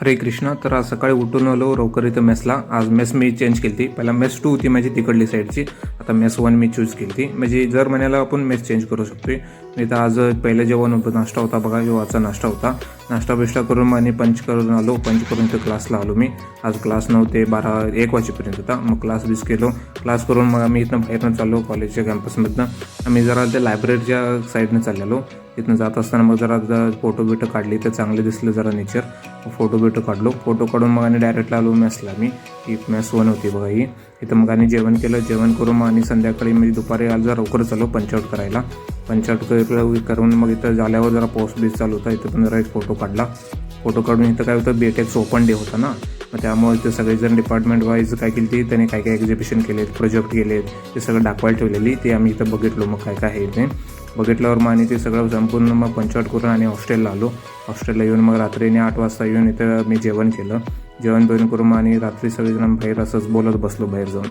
हरे कृष्णा तर आज सकाळी उठून आलो लवकर इथं मेसला आज मेस मी चेंज केली ती पहिला मेस टू होती माझी तिकडली साईडची आता मेस वन मी चूज केली ती म्हणजे जर महिन्याला आपण मेस चेंज करू शकतो मी तर आज पहिलं जेवण होतं नाश्ता होता बघा जेव्हाचा नाश्ता होता. नाश्ता बिष्टा करून मग आणि पंच करून आलो. पंच करून ते क्लासला आलो मी. आज क्लास नऊ ते बारा एक वाजेपर्यंत होता. मग क्लास बीस केलो. क्लास करून मग आम्ही इथनं बाहेरनं चाललो कॉलेजच्या कॅम्पसमधनं आम्ही जरा त्या लायब्ररीच्या साईडनं चाललेलो. तिथनं जात असताना मग जरा फोटो बिटो काढली तर चांगले दिसलं जरा नेचर. फोटो बिटो काढलो. फोटो काढून मग आणि डायरेक्ट आलो मेसला मी ही मेस वन होती बघा ही. इथं मग आणि जेवण केलं. जेवण करून मग आणि संध्याकाळी म्हणजे दुपारी आज जरा लवकर चालू पंचआउट करायला. पंचआउट करून मग इथं झाल्यावर जरा पोस्ट बीच चालू होता. इथं पण जरा एक फोटो काढला. फोटो काढून इथं काय होतं बेटेक्स ओपन डे होता ना. मग त्यामुळे ते सगळेजण डिपार्टमेंट वाईज काय केली ती त्याने काय काय एक्झिबिशन केलेत प्रोजेक्ट केलेत ते सगळं दाखवायला ठेवलेली ते आम्ही इथं बघितलो मग काय काय आहे ते. बघितल्यावर मग आणि ते सगळं संपूर्ण मग पंचवट करून आणि हॉस्टेलला आलो. हॉस्टेलला येऊन मग रात्रीने आठ वाजता येऊन इथं मी जेवण केलं. जेवण बिवण करून मग आणि रात्री सगळेजण बाहेर असंच बोलत बसलो बाहेर जाऊन.